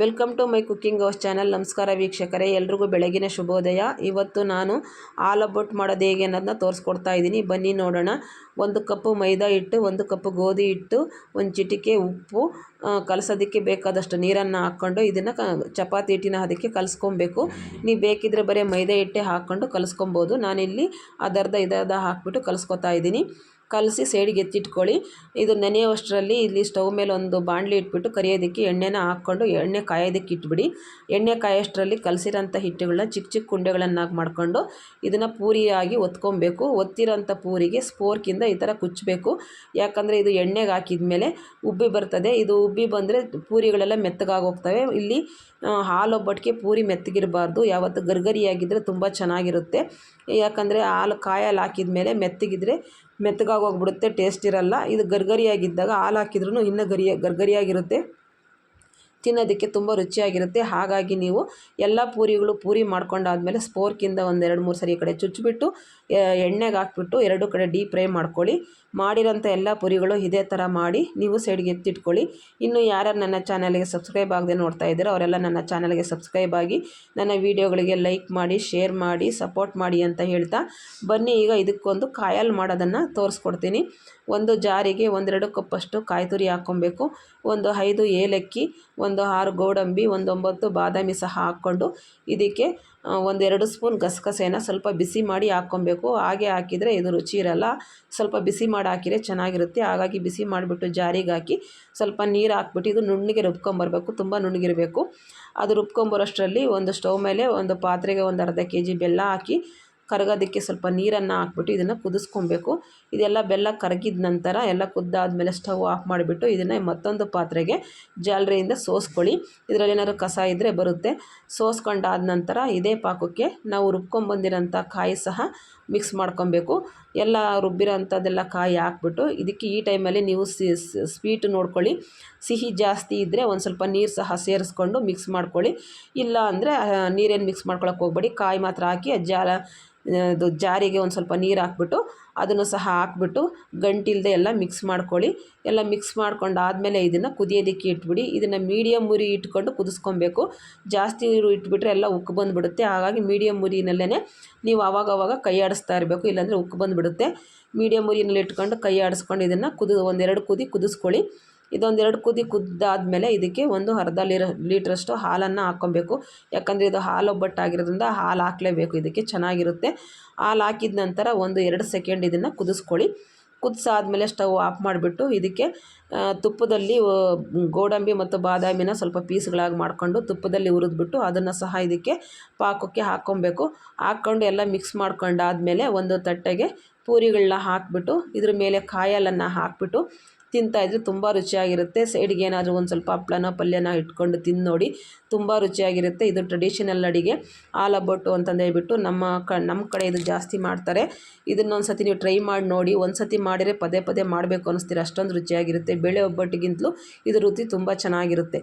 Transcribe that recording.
Welcome to my cooking house channel. ನಮಸ್ಕಾರ ವೀಕ್ಷಕರೇ, ಎಲ್ರಿಗೂ ಬೆಳಗಿನ ಶುಭೋದಯ. ಇವತ್ತು ನಾನು ಆಲೂಬೊಟ್ಟು ಮಾಡೋದು ಹೇಗೆ ಅನ್ನೋದನ್ನ ತೋರಿಸ್ಕೊಡ್ತಾ ಇದ್ದೀನಿ. ಬನ್ನಿ ನೋಡೋಣ. ಒಂದು ಕಪ್ಪು ಮೈದಾ ಹಿಟ್ಟು, ಒಂದು ಕಪ್ಪು ಗೋಧಿ ಹಿಟ್ಟು, ಒಂದು ಚಿಟಿಕೆ ಉಪ್ಪು ಕಲಸೋದಕ್ಕೆ ಬೇಕಾದಷ್ಟು ನೀರನ್ನು ಹಾಕ್ಕೊಂಡು ಇದನ್ನು ಚಪಾತಿ ಹಿಟ್ಟಿನ ಅದಕ್ಕೆ ಕಲಿಸ್ಕೊಬೇಕು. ನೀವು ಬೇಕಿದ್ರೆ ಬರೀ ಮೈದಾ ಹಿಟ್ಟೆ ಹಾಕ್ಕೊಂಡು ಕಲಿಸ್ಕೊಬೋದು. ನಾನಿಲ್ಲಿ ಅದರ್ಧ ಇದರ್ಧ ಹಾಕ್ಬಿಟ್ಟು ಕಲಿಸ್ಕೊತಾ ಇದ್ದೀನಿ. ಕಲಸಿ ಸೈಡಿಗೆ ಎತ್ತಿಟ್ಕೊಳ್ಳಿ. ಇದು ನೆನೆಯುವಷ್ಟರಲ್ಲಿ ಇಲ್ಲಿ ಸ್ಟವ್ ಮೇಲೆ ಒಂದು ಬಾಣಲಿ ಇಟ್ಬಿಟ್ಟು ಕರಿಯೋದಕ್ಕೆ ಎಣ್ಣೆನ ಹಾಕ್ಕೊಂಡು ಎಣ್ಣೆ ಕಾಯೋದಕ್ಕೆ ಇಟ್ಬಿಡಿ. ಎಣ್ಣೆ ಕಾಯೋಷ್ಟರಲ್ಲಿ ಕಲಸಿರೋಂಥ ಹಿಟ್ಟುಗಳನ್ನ ಚಿಕ್ಕ ಚಿಕ್ಕ ಕುಂಡೆಗಳನ್ನಾಗಿ ಮಾಡಿಕೊಂಡು ಇದನ್ನು ಪೂರಿಯಾಗಿ ಒತ್ಕೊಬೇಕು. ಒತ್ತಿರೋಂಥ ಪೂರಿಗೆ ಸ್ಪೋರ್ಕಿಂದ ಈ ಥರ ಕುಚ್ಚಬೇಕು ಯಾಕಂದರೆ ಇದು ಎಣ್ಣೆಗೆ ಹಾಕಿದ ಮೇಲೆ ಉಬ್ಬಿ ಬರ್ತದೆ. ಇದು ಉಬ್ಬಿ ಬಂದರೆ ಪೂರಿಗಳೆಲ್ಲ ಮೆತ್ತಗಾಗೋಗ್ತವೆ ಇಲ್ಲಿ ಹಾಲು ಒಬ್ಬಟ್ಟಿಗೆ ಪೂರಿ ಮೆತ್ತಗಿರಬಾರ್ದು. ಯಾವತ್ತು ಗರ್ಗರಿಯಾಗಿದ್ದರೆ ತುಂಬ ಚೆನ್ನಾಗಿರುತ್ತೆ. ಯಾಕಂದರೆ ಹಾಲು ಕಾಯಲ್ಲಿ ಹಾಕಿದ ಮೇಲೆ ಮೆತ್ತಗಿದ್ರೆ ಮೆತ್ತಗಾಗಿ ಹೋಗ್ಬಿಡುತ್ತೆ ಟೇಸ್ಟ್ ಇರಲ್ಲ. ಇದು ಗರ್ಗರಿಯಾಗಿದ್ದಾಗ ಹಾಲು ಹಾಕಿದ್ರೂ ಇನ್ನೂ ಗರಿ ಗರ್ಗರಿಯಾಗಿರುತ್ತೆ. ತಿನ್ನೋದಕ್ಕೆ ತುಂಬ ರುಚಿಯಾಗಿರುತ್ತೆ. ಹಾಗಾಗಿ ನೀವು ಎಲ್ಲ ಪೂರಿಗಳು ಪೂರಿ ಮಾಡ್ಕೊಂಡಾದ್ಮೇಲೆ ಸ್ಪೋರ್ಕಿಂದ ಒಂದು ಎರಡು ಮೂರು ಸರಿ ಕಡೆ ಚುಚ್ಚಿಬಿಟ್ಟು ಎಣ್ಣೆಗೆ ಹಾಕ್ಬಿಟ್ಟು ಎರಡು ಕಡೆ ಡೀಪ್ ಫ್ರೈ ಮಾಡ್ಕೊಳ್ಳಿ. ಮಾಡಿರೋಂಥ ಎಲ್ಲ ಪೂರಿಗಳು ಇದೇ ಥರ ಮಾಡಿ ನೀವು ಸೈಡ್ಗೆ ಎತ್ತಿಟ್ಕೊಳ್ಳಿ. ಇನ್ನು ಯಾರ್ಯಾರು ನನ್ನ ಚಾನಲ್ಗೆ ಸಬ್ಸ್ಕ್ರೈಬ್ ಆಗದೆ ನೋಡ್ತಾ ಇದ್ದೀರೋ ಅವರೆಲ್ಲ ನನ್ನ ಚಾನಲ್ಗೆ ಸಬ್ಸ್ಕ್ರೈಬ್ ಆಗಿ ನನ್ನ ವೀಡಿಯೋಗಳಿಗೆ ಲೈಕ್ ಮಾಡಿ, ಶೇರ್ ಮಾಡಿ, ಸಪೋರ್ಟ್ ಮಾಡಿ ಅಂತ ಹೇಳ್ತಾ ಬನ್ನಿ. ಈಗ ಇದಕ್ಕೊಂದು ಕಾಯಲ್ಲಿ ಮಾಡೋದನ್ನು ತೋರಿಸ್ಕೊಡ್ತೀನಿ. ಒಂದು ಜಾರಿಗೆ ಒಂದೆರಡು ಕಪ್ಪಷ್ಟು ಕಾಯಿ ತುರಿ ಹಾಕ್ಕೊಬೇಕು. ಒಂದು ಐದು ಏಲಕ್ಕಿ ಆರು ಗೋಡಂಬಿ, ಒಂದು ಒಂಬತ್ತು ಬಾದಾಮಿ ಸಹ ಹಾಕ್ಕೊಂಡು ಇದಕ್ಕೆ ಒಂದೆರಡು ಸ್ಪೂನ್ ಗಸಗಸೆನ ಸ್ವಲ್ಪ ಬಿಸಿ ಮಾಡಿ ಹಾಕ್ಕೊಬೇಕು. ಹಾಗೆ ಹಾಕಿದರೆ ಇದು ರುಚಿ ಇರಲ್ಲ. ಸ್ವಲ್ಪ ಬಿಸಿ ಮಾಡಿ ಹಾಕಿದರೆ ಚೆನ್ನಾಗಿರುತ್ತೆ. ಹಾಗಾಗಿ ಬಿಸಿ ಮಾಡಿಬಿಟ್ಟು ಜಾರಿಗೆ ಹಾಕಿ ಸ್ವಲ್ಪ ನೀರು ಹಾಕ್ಬಿಟ್ಟು ಇದು ನುಣ್ಣಗೆ ರುಬ್ಕೊಂಬರ್ಬೇಕು ತುಂಬ ನುಣ್ಣಗಿರಬೇಕು. ಅದು ರುಬ್ಕೊಂಬರೋಷ್ಟರಲ್ಲಿ ಒಂದು ಸ್ಟವ್ ಮೇಲೆ ಒಂದು ಪಾತ್ರೆಗೆ ಒಂದು ಅರ್ಧ ಕೆ ಜಿ ಬೆಲ್ಲ ಹಾಕಿ ಕರಗೋದಕ್ಕೆ ಸ್ವಲ್ಪ ನೀರನ್ನು ಹಾಕ್ಬಿಟ್ಟು ಇದನ್ನು ಕುದಿಸ್ಕೊಬೇಕು. ಇದೆಲ್ಲ ಬೆಲ್ಲ ಕರಗಿದ ನಂತರ ಎಲ್ಲ ಕುದ್ದಾದ್ಮೇಲೆ ಸ್ಟವ್ ಆಫ್ ಮಾಡಿಬಿಟ್ಟು ಇದನ್ನು ಮತ್ತೊಂದು ಪಾತ್ರೆಗೆ ಜಾಲರಿಯಿಂದ ಸೋಸ್ಕೊಳ್ಳಿ. ಇದರಲ್ಲಿ ಏನಾದ್ರು ಕಸ ಇದ್ದರೆ ಬರುತ್ತೆ. ಸೋಸ್ಕೊಂಡಾದ ನಂತರ ಇದೇ ಪಾಕಕ್ಕೆ ನಾವು ರುಬ್ಕೊಂಬಂದಿರೋಂಥ ಕಾಯಿ ಸಹ ಮಿಕ್ಸ್ ಮಾಡ್ಕೊಬೇಕು. ಎಲ್ಲ ರುಬ್ಬಿರೋಂಥದ್ದೆಲ್ಲ ಕಾಯಿ ಹಾಕ್ಬಿಟ್ಟು ಇದಕ್ಕೆ ಈ ಟೈಮಲ್ಲಿ ನೀವು ಸ್ವೀಟ್ ನೋಡ್ಕೊಳ್ಳಿ. ಸಿಹಿ ಜಾಸ್ತಿ ಇದ್ದರೆ ಒಂದು ಸ್ವಲ್ಪ ನೀರು ಸಹ ಸೇರಿಸ್ಕೊಂಡು ಮಿಕ್ಸ್ ಮಾಡ್ಕೊಳ್ಳಿ. ಇಲ್ಲ ಅಂದರೆ ನೀರೇನು ಮಿಕ್ಸ್ ಮಾಡ್ಕೊಳಕ್ಕೆ ಹೋಗ್ಬೇಡಿ. ಕಾಯಿ ಮಾತ್ರ ಹಾಕಿ ಜಾಲ ಇದು ಜಾರಿಗೆ ಒಂದು ಸ್ವಲ್ಪ ನೀರು ಹಾಕ್ಬಿಟ್ಟು ಅದನ್ನು ಸಹ ಹಾಕ್ಬಿಟ್ಟು ಗಂಟಿಲ್ಲದೆ ಎಲ್ಲ ಮಿಕ್ಸ್ ಮಾಡ್ಕೊಳ್ಳಿ. ಎಲ್ಲ ಮಿಕ್ಸ್ ಮಾಡ್ಕೊಂಡು ಆದಮೇಲೆ ಇದನ್ನು ಕುದಿಯೋದಕ್ಕೆ ಇಟ್ಬಿಡಿ. ಇದನ್ನು ಮೀಡಿಯಮ್ ಉರಿ ಇಟ್ಕೊಂಡು ಕುದಿಸ್ಕೊಬೇಕು. ಜಾಸ್ತಿ ನೀರು ಇಟ್ಬಿಟ್ರೆ ಎಲ್ಲ ಉಕ್ಕು ಬಂದುಬಿಡುತ್ತೆ. ಹಾಗಾಗಿ ಮೀಡಿಯಮ್ ಉರಿನಲ್ಲೇ ನೀವು ಆವಾಗವಾಗ ಕೈಯಾಡಿಸ್ತಾ ಇರಬೇಕು. ಇಲ್ಲಾಂದರೆ ಉಕ್ಕು ಬಂದುಬಿಡುತ್ತೆ. ಮೀಡಿಯಮ್ ಉರಿಯಲ್ಲಿ ಇಟ್ಕೊಂಡು ಕೈ ಆಡಿಸ್ಕೊಂಡು ಇದನ್ನು ಕುದಿ, ಒಂದೆರಡು ಕುದಿ ಕುದಿಸ್ಕೊಳ್ಳಿ. ಇದೊಂದೆರಡು ಕುದಿ ಕುದ್ದಾದಮೇಲೆ ಇದಕ್ಕೆ ಒಂದು ಅರ್ಧ ಲೀರ, ಲೀಟ್ರಷ್ಟು ಹಾಲನ್ನು ಹಾಕ್ಕೊಬೇಕು. ಯಾಕಂದರೆ ಇದು ಹಾಲು ಒಬ್ಬಟ್ಟಾಗಿರೋದ್ರಿಂದ ಹಾಲು ಹಾಕಲೇಬೇಕು. ಇದಕ್ಕೆ ಚೆನ್ನಾಗಿರುತ್ತೆ. ಹಾಲು ಹಾಕಿದ ನಂತರ ಒಂದು ಎರಡು ಸೆಕೆಂಡ್ ಇದನ್ನು ಕುದಿಸ್ಕೊಳ್ಳಿ. ಕುದಿಸಾದ್ಮೇಲೆ ಸ್ಟವ್ ಆಫ್ ಮಾಡಿಬಿಟ್ಟು ಇದಕ್ಕೆ ತುಪ್ಪದಲ್ಲಿ ಗೋಡಂಬಿ ಮತ್ತು ಬಾದಾಮಿನ ಸ್ವಲ್ಪ ಪೀಸ್ಗಳಾಗಿ ಮಾಡಿಕೊಂಡು ತುಪ್ಪದಲ್ಲಿ ಹುರಿದ್ಬಿಟ್ಟು ಅದನ್ನು ಸಹ ಇದಕ್ಕೆ ಪಾಕಕ್ಕೆ ಹಾಕ್ಕೊಬೇಕು. ಹಾಕ್ಕೊಂಡು ಎಲ್ಲ ಮಿಕ್ಸ್ ಮಾಡ್ಕೊಂಡಾದ್ಮೇಲೆ ಒಂದು ತಟ್ಟೆಗೆ ಪೂರಿಗಳನ್ನ ಹಾಕಿಬಿಟ್ಟು, ಇದ್ರ ಮೇಲೆ ಕಾಯಲನ್ನು ಹಾಕ್ಬಿಟ್ಟು ತಿಂತಾಯಿದ್ರೆ ತುಂಬ ರುಚಿಯಾಗಿರುತ್ತೆ. ಸೈಡ್ಗೆ ಏನಾದರೂ ಒಂದು ಸ್ವಲ್ಪ ಹಪ್ಳನ ಪಲ್ಯನ ಇಟ್ಕೊಂಡು ತಿಂದು ನೋಡಿ ತುಂಬ ರುಚಿಯಾಗಿರುತ್ತೆ. ಇದು ಟ್ರೆಡಿಷನಲ್ ಅಡಿಗೆ. ಆಲಬೊಟ್ಟು ಅಂತಂದು ಹೇಳ್ಬಿಟ್ಟು ನಮ್ಮ ಕ ನಮ್ಮ ಕಡೆ ಇದು ಜಾಸ್ತಿ ಮಾಡ್ತಾರೆ. ಇದನ್ನೊಂದು ಸತಿ ನೀವು ಟ್ರೈ ಮಾಡಿ ನೋಡಿ. ಒಂದು ಸತಿ ಮಾಡಿದರೆ ಪದೇ ಪದೇ ಮಾಡಬೇಕು ಅನ್ನಿಸ್ತೀರ ಅಷ್ಟೊಂದು ರುಚಿಯಾಗಿರುತ್ತೆ. ಬೇಳೆ ಒಬ್ಬಟ್ಟಿಗಿಂತಲೂ ಇದು ರುಚಿ ತುಂಬ ಚೆನ್ನಾಗಿರುತ್ತೆ.